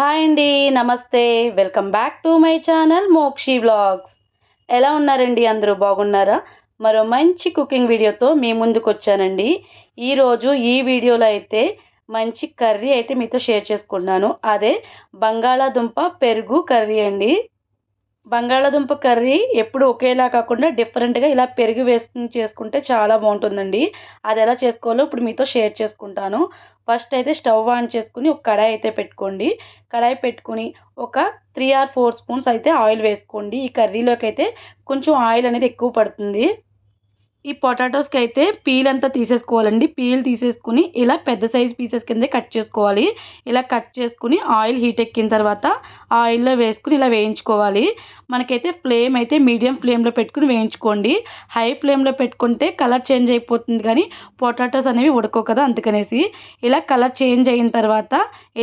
Hi అండి నమస్తే. Welcome back to my channel Mokshi vlogs. ఎలా ఉన్నారండి? అందరూ బాగున్నారా? మరో మంచి కుకింగ్ వీడియోతో మీ ముందుకు వచ్చానండి. ఈరోజు ఈ వీడియోలో అయితే మంచి కర్రీ అయితే మీతో షేర్ చేసుకున్నాను అదే బంగాళాదుంప పెరుగు కర్రీ అండి. బంగాళాదుంప కర్రీ ఎప్పుడు ఒకేలా కాకుండా డిఫరెంట్గా ఇలా పెరుగు వేసుకుని చేసుకుంటే చాలా బాగుంటుందండి. అది ఎలా చేసుకోవాలో ఇప్పుడు మీతో షేర్ చేసుకుంటాను. ఫస్ట్ అయితే స్టవ్ ఆన్ చేసుకుని ఒక కడాయి అయితే పెట్టుకోండి. కడాయి పెట్టుకుని ఒక త్రీ ఆర్ ఫోర్ స్పూన్స్ అయితే ఆయిల్ వేసుకోండి. ఈ కర్రీలోకి అయితే కొంచెం ఆయిల్ అనేది ఎక్కువ పడుతుంది. ఈ పొటాటోస్కి అయితే పీల్ అంతా తీసేసుకోవాలండి. పీల్ తీసేసుకుని ఇలా పెద్ద సైజ్ పీసెస్ కింద కట్ చేసుకోవాలి. ఇలా కట్ చేసుకుని ఆయిల్ హీట్ ఎక్కిన తర్వాత ఆయిల్లో వేసుకుని ఇలా వేయించుకోవాలి. మనకైతే ఫ్లేమ్ అయితే మీడియం ఫ్లేమ్లో పెట్టుకుని వేయించుకోండి. హై ఫ్లేమ్లో పెట్టుకుంటే కలర్ చేంజ్ అయిపోతుంది కానీ పొటాటోస్ అనేవి ఉడకవు కదా అందుకనేసి. ఇలా కలర్ చేంజ్ అయిన తర్వాత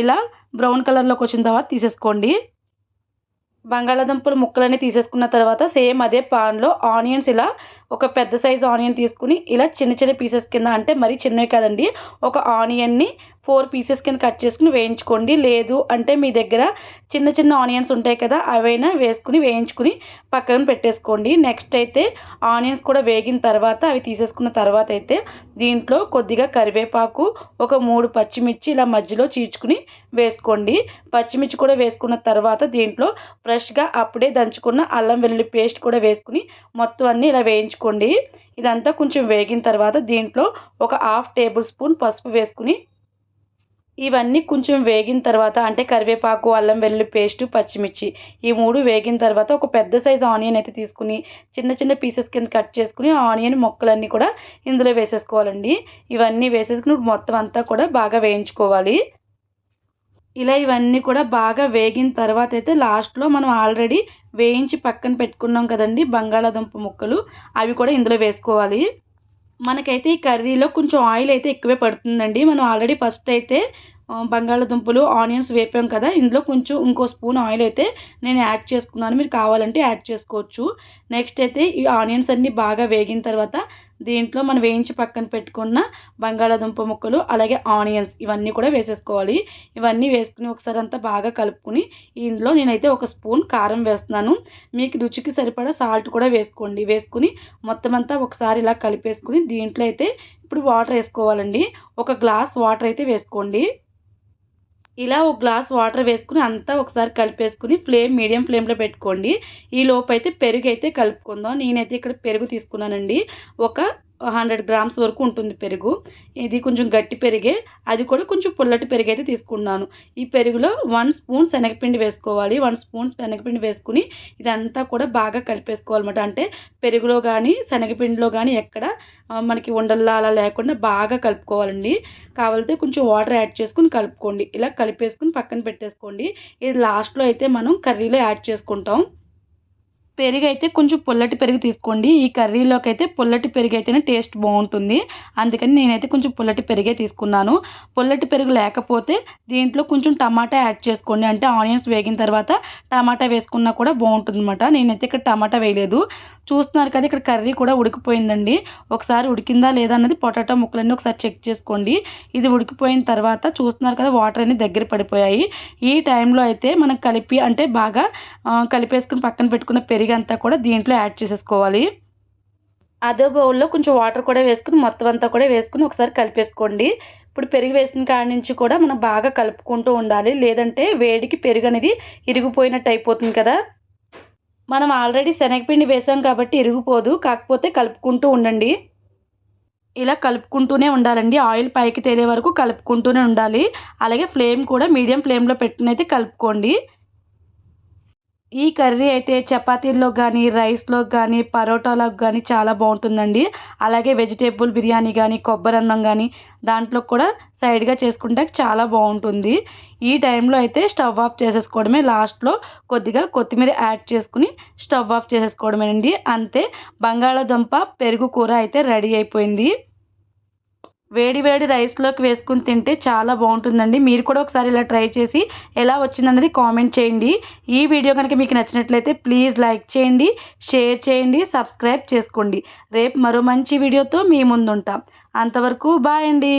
ఇలా బ్రౌన్ కలర్లోకి వచ్చిన తర్వాత తీసేసుకోండి. బంగాళాదుంపలు ముక్కలన్నీ తీసేసుకున్న తర్వాత సేమ్ అదే పాన్లో ఆనియన్స్ ఇలా ఒక పెద్ద సైజు ఆనియన్ తీసుకుని ఇలా చిన్న చిన్న పీసెస్ కింద అంటే మరీ చిన్నవి కాదండి. ఒక ఆనియన్ని ఫోర్ పీసెస్ కింద కట్ చేసుకుని వేయించుకోండి. లేదు అంటే మీ దగ్గర చిన్న చిన్న ఆనియన్స్ ఉంటాయి కదా అవైనా వేసుకుని వేయించుకుని పక్కన పెట్టేసుకోండి. నెక్స్ట్ అయితే ఆనియన్స్ కూడా వేగిన తర్వాత అవి తీసేసుకున్న తర్వాత అయితే దీంట్లో కొద్దిగా కరివేపాకు ఒక మూడు పచ్చిమిర్చి ఇలా మధ్యలో చీల్చుకుని వేసుకోండి. పచ్చిమిర్చి కూడా వేసుకున్న తర్వాత దీంట్లో ఫ్రెష్గా అప్పుడే దంచుకున్న అల్లం వెల్లుల్లి పేస్ట్ కూడా వేసుకుని మొత్తం అన్నీ ఇలా వేయించుకోండి. ఇదంతా కొంచెం వేగిన తర్వాత దీంట్లో ఒక హాఫ్ టేబుల్ స్పూన్ పసుపు వేసుకుని ఇవన్నీ కొంచెం వేగిన తర్వాత అంటే కరివేపాకు అల్లం వెల్లుల్లి పేస్ట్ పచ్చిమిర్చి ఈ మూడు వేగిన తర్వాత ఒక పెద్ద సైజు ఆనియన్ అయితే తీసుకుని చిన్న చిన్న పీసెస్ కింద కట్ చేసుకుని ఆనియన్ మొక్కలన్నీ కూడా ఇందులో వేసేసుకోవాలండి. ఇవన్నీ వేసేసుకుని మొత్తం అంతా కూడా బాగా వేయించుకోవాలి. ఇలా ఇవన్నీ కూడా బాగా వేగిన తర్వాత అయితే లాస్ట్లో మనం ఆల్రెడీ వేయించి పక్కన పెట్టుకున్నాం కదండి బంగాళాదుంప ముక్కలు అవి కూడా ఇందులో వేసుకోవాలి. మనకైతే ఈ కర్రీలో కొంచెం ఆయిల్ అయితే ఎక్కువే పడుతుందండి. మనం ఆల్రెడీ ఫస్ట్ అయితే బంగాళదుంపలు ఆనియన్స్ వేపాం కదా ఇందులో కొంచెం ఇంకో స్పూన్ ఆయిల్ అయితే నేను యాడ్ చేసుకున్నాను. మీరు కావాలంటే యాడ్ చేసుకోవచ్చు. నెక్స్ట్ అయితే ఈ ఆనియన్స్ అన్నీ బాగా వేగిన తర్వాత దీంట్లో మనం వేయించి పక్కన పెట్టుకున్న బంగాళాదుంప ముక్కలు అలాగే ఆనియన్స్ ఇవన్నీ కూడా వేసేసుకోవాలి. ఇవన్నీ వేసుకుని ఒకసారి అంతా బాగా కలుపుకుని ఇందులో నేనైతే ఒక స్పూన్ కారం వేస్తున్నాను. మీకు రుచికి సరిపడా సాల్ట్ కూడా వేసుకోండి. వేసుకుని మొత్తం అంతా ఒకసారి ఇలా కలిపేసుకుని దీంట్లో అయితే ఇప్పుడు వాటర్ వేసుకోవాలండి. ఒక గ్లాస్ వాటర్ అయితే వేసుకోండి. ఇలా ఒక గ్లాస్ వాటర్ వేసుకుని అంతా ఒకసారి కలిపేసుకుని ఫ్లేమ్ మీడియం ఫ్లేమ్లో పెట్టుకోండి. ఈ లోపు అయితే పెరుగు అయితే కలుపుకుందాం. నేనైతే ఇక్కడ పెరుగు తీసుకున్నానండి. ఒక హండ్రెడ్ గ్రామ్స్ వరకు ఉంటుంది పెరుగు. ఇది కొంచెం గట్టి పెరిగే అది కూడా కొంచెం పుల్లటి పెరుగు అయితే తీసుకున్నాను. ఈ పెరుగులో వన్ స్పూన్ శనగపిండి వేసుకోవాలి. వన్ స్పూన్ శనగపిండి వేసుకుని ఇదంతా కూడా బాగా కలిపేసుకోవాలన్నమాట. అంటే పెరుగులో కానీ శనగపిండిలో కానీ ఎక్కడ మనకి ఉండల్లా అలా లేకుండా బాగా కలుపుకోవాలండి. కావాలంటే కొంచెం వాటర్ యాడ్ చేసుకుని కలుపుకోండి. ఇలా కలిపేసుకుని పక్కన పెట్టేసుకోండి. ఇది లాస్ట్లో అయితే మనం కర్రీలో యాడ్ చేసుకుంటాం. పెరుగు అయితే కొంచెం పుల్లటి పెరుగు తీసుకోండి. ఈ కర్రీలోకి అయితే పుల్లటి పెరుగు అయితేనే టేస్ట్ బాగుంటుంది. అందుకని నేనైతే కొంచెం పుల్లటి పెరిగే తీసుకున్నాను. పుల్లటి పెరుగు లేకపోతే దీంట్లో కొంచెం టమాటా యాడ్ చేసుకోండి. అంటే ఆనియన్స్ వేగిన తర్వాత టమాటా వేసుకున్నా కూడా బాగుంటుంది అనమాట నేనైతే ఇక్కడ టమాటా వేయలేదు. చూస్తున్నారు కదా ఇక్కడ కర్రీ కూడా ఉడికిపోయిందండి. ఒకసారి ఉడికిందా లేదా అన్నది పొటాటో ముక్కలన్నీ ఒకసారి చెక్ చేసుకోండి. ఇది ఉడికిపోయిన తర్వాత చూస్తున్నారు కదా వాటర్ అన్ని దగ్గర పడిపోయాయి. ఈ టైంలో అయితే మనం కలిపి అంటే బాగా కలిపేసుకుని పక్కన పెట్టుకున్న పెరుగు అంతా కూడా దీంట్లో యాడ్ చేసేసుకోవాలి. అదే బౌల్లో కొంచెం వాటర్ కూడా వేసుకుని మొత్తం అంతా కూడా వేసుకుని ఒకసారి కలిపేసుకోండి. ఇప్పుడు పెరుగు వేసిన కాడి నుంచి కూడా మనం బాగా కలుపుకుంటూ ఉండాలి. లేదంటే వేడికి పెరుగు అనేది ఇరిగిపోయినట్టు అయిపోతుంది కదా. మనం ఆల్రెడీ శనగపిండి వేసాం కాబట్టి ఇరిగిపోదు. కాకపోతే కలుపుకుంటూ ఉండండి. ఇలా కలుపుకుంటూనే ఉండాలండి. ఆయిల్ పైకి తేలే వరకు కలుపుకుంటూనే ఉండాలి. అలాగే ఫ్లేమ్ కూడా మీడియం ఫ్లేమ్లో పెట్టినైతే కలుపుకోండి. ఈ కర్రీ అయితే చపాతీల్లో కానీ రైస్లో కానీ పరోటాలకు కానీ చాలా బాగుంటుందండి. అలాగే వెజిటేబుల్ బిర్యానీ కానీ కొబ్బరి అన్నం కానీ దాంట్లో కూడా సైడ్గా చేసుకుంటే చాలా బాగుంటుంది. ఈ టైంలో అయితే స్టవ్ ఆఫ్ చేసేసుకోవడమే లాస్ట్లో కొద్దిగా కొత్తిమీర యాడ్ చేసుకుని స్టవ్ ఆఫ్ చేసేసుకోవడమేనండి. అంతే బంగాళాదుంప పెరుగు కూర అయితే రెడీ అయిపోయింది. వేడి వేడి రైస్లోకి వేసుకుని తింటే చాలా బాగుంటుందండి. మీరు కూడా ఒకసారి ఇలా ట్రై చేసి ఎలా వచ్చిందన్నది కామెంట్ చేయండి. ఈ వీడియో కనుక మీకు నచ్చినట్లయితే ప్లీజ్ లైక్ చేయండి షేర్ చేయండి సబ్స్క్రైబ్ చేసుకోండి. రేపు మరో మంచి వీడియోతో మీ ముందుంటాం. అంతవరకు బాయ్ అండి.